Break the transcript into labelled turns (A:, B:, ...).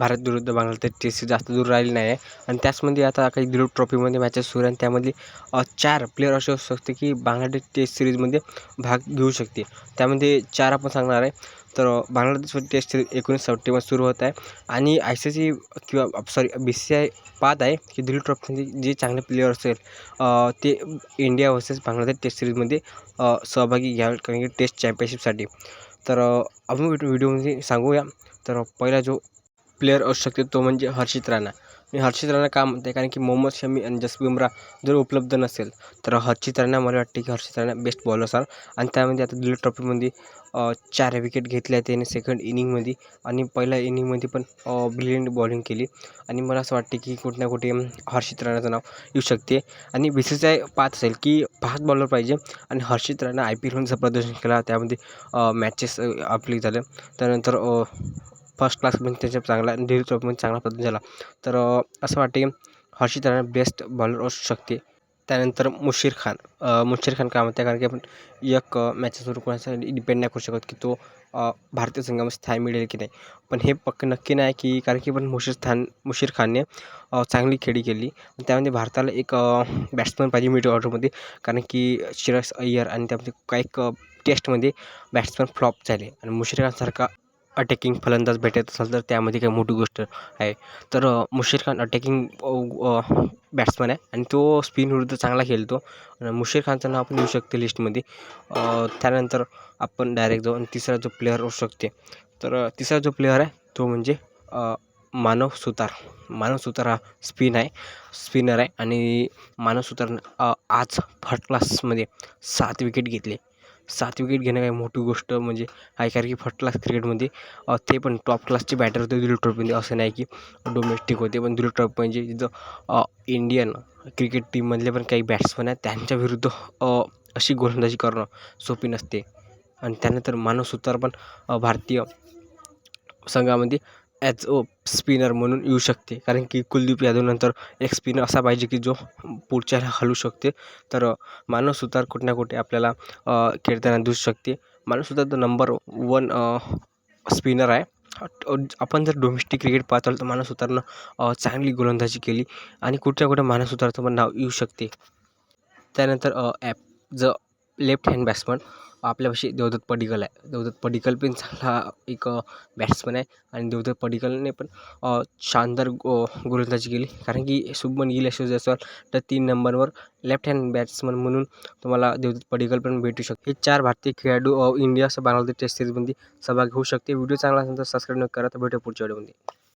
A: भारत विरुद्ध बांगलादेश टेस्ट जास्त दूर राहिली नाही आहे आणि त्याचमध्ये आता काही दिलीप ट्रॉफीमध्ये मॅचेस सुरू आहे आणि त्यामध्ये चार प्लेयर असे असू शकते की बांगलादेश टेस्ट सिरीजमध्ये भाग घेऊ शकते. त्यामध्ये चार आपण सांगणार आहे. तर बांगलादेश टेस्ट सिरीज एकोणीस सप्टेंबर सुरू होत आहे. आणि आय सी सी किंवा सॉरी बी सी आय पाहत आहे की दिलीप ट्रॉफीमध्ये जे चांगले प्लेयर असेल ते इंडिया वर्सेस बांगलादेश टेस्ट सिरीजमध्ये सहभागी घ्यावे कारण की टेस्ट चॅम्पियनशिपसाठी तर आपण व्हिडिओमध्ये सांगूया. तर पहिला जो प्लेअर असू शकते तो म्हणजे हर्षित राणा. मी हर्षित राणा का म्हणते कारण की मोहम्मद शमी आणि जसप्रीत बुमराह जर उपलब्ध नसेल तर हर्षित राणा मला वाटते की हर्षित राणा बेस्ट बॉलर असाल. आणि त्यामध्ये आता दिल्ली ट्रॉफीमध्ये चार विकेट घेतल्या त्याने सेकंड इनिंगमध्ये आणि पहिल्या इनिंगमध्ये पण ब्रिलियंट बॉलिंग केली. आणि मला असं वाटते की कुठे ना कुठे हर्षित राणाचं नाव येऊ शकते. आणि बी सी सी आय पाहत असेल की फास्ट बॉलर पाहिजे. आणि हर्षित राणा आय पी एलमध्ये प्रदर्शन केला त्यामध्ये मॅचेस आपली झाले. त्यानंतर फर्स्ट क्लासमध्ये त्यांच्या चांगला आणि चौक पण चांगला प्रदर्शन झाला. तर असं वाटते हर्षित राणा बेस्ट बॉलर असू शकते. त्यानंतर मुशीर खान मुशीर खान का म्हणते? कारण की आपण एक मॅचेसवर कोणासाठी डिपेंड नाही करू शकत की तो भारतीय संघामध्ये स्थान मिळेल की नाही. पण हे पक्क नक्की नाही की कारण की पण मुशीर खान मुशीर खानने चांगली खेळी केली. त्यामध्ये भारताला एक बॅट्समन पाहिजे मिड ऑर्डरमध्ये कारण की शिरस अय्यर आणि त्यामध्ये काही टेस्टमध्ये बॅट्समन फ्लॉप झाले. आणि मुशीर खानसारखा अटॅकिंग फलंदाज भेटत असेल तर त्यामध्ये काही मोठी गोष्ट आहे. तर मुशीर खान अटॅकिंग बॅट्समन आहे आणि तो स्पिन विरुद्ध चांगला खेळतो. मुशीर खानचं नाव आपण येऊ शकते लिस्टमध्ये त्यानंतर आपण डायरेक्ट जाऊ आणि तिसरा जो प्लेअर असू शकते. तर तिसरा जो प्लेअर आहे तो म्हणजे मानव सुतार. मानव सुतार हा स्पिन आहे. स्पिनर आहे आणि मानव सुतारनं आज फर्स्ट क्लासमध्ये सात विकेट घेतले. सात विकेट घेणं काही मोठी गोष्ट म्हणजे आहे कारण की फर्स्ट क्लास क्रिकेटमध्ये ते पण टॉप क्लासचे बॅटर होते दिलीप ट्रॉफीमध्ये असं नाही की डोमेस्टिक होते पण दिलीप ट्रॉफी म्हणजे जिथं इंडियन क्रिकेट टीममधले पण काही बॅट्समन आहेत त्यांच्या विरुद्ध अशी गोलंदाजी करणं सोपी नसते. आणि त्यानंतर मानव सुतार पण भारतीय संघामध्ये ॲज अ स्पिनर म्हणून येऊ शकते. कारण की कुलदीप यादवनंतर एक स्पिनर असा पाहिजे की जो पुढच्याला हलवू शकते. तर अ, मानव सुतार कुठे ना कुठे आपल्याला खेळताना दिसू शकते. मानव सुतार तर नंबर वन स्पिनर आहे. आपण जर डोमेस्टिक क्रिकेट पाहतो तर मानव सुतारनं चांगली गोलंदाजी केली आणि कुठे ना कुठे मानव सुतारचं पण नाव येऊ शकते. त्यानंतर ॲप ज लेफ्ट हँड बॅट्समन आपल्यापाशी देवदत्त पडिकल आहे. देवदत्त पडिकल पण चांगला एक बॅट्समन आहे. आणि देवदत्त पडिकलने पण शानदार गो गोलंदाजी केली. कारण की शुभमन गिल यशस्वी जयस्वाल तर तीन नंबरवर लेफ्ट हँड बॅट्समन म्हणून तुम्हाला देवदत्त पडिकल पण भेटू शकते. हे चार भारतीय खेळाडू इंडिया बांगलादेश टेस्ट सिरीजमध्ये सहभाग घेऊ शकते. व्हिडिओ चांगला असेल तर सबस्क्राईब न करा तर भेटू पुढच्या व्हिडिओमध्ये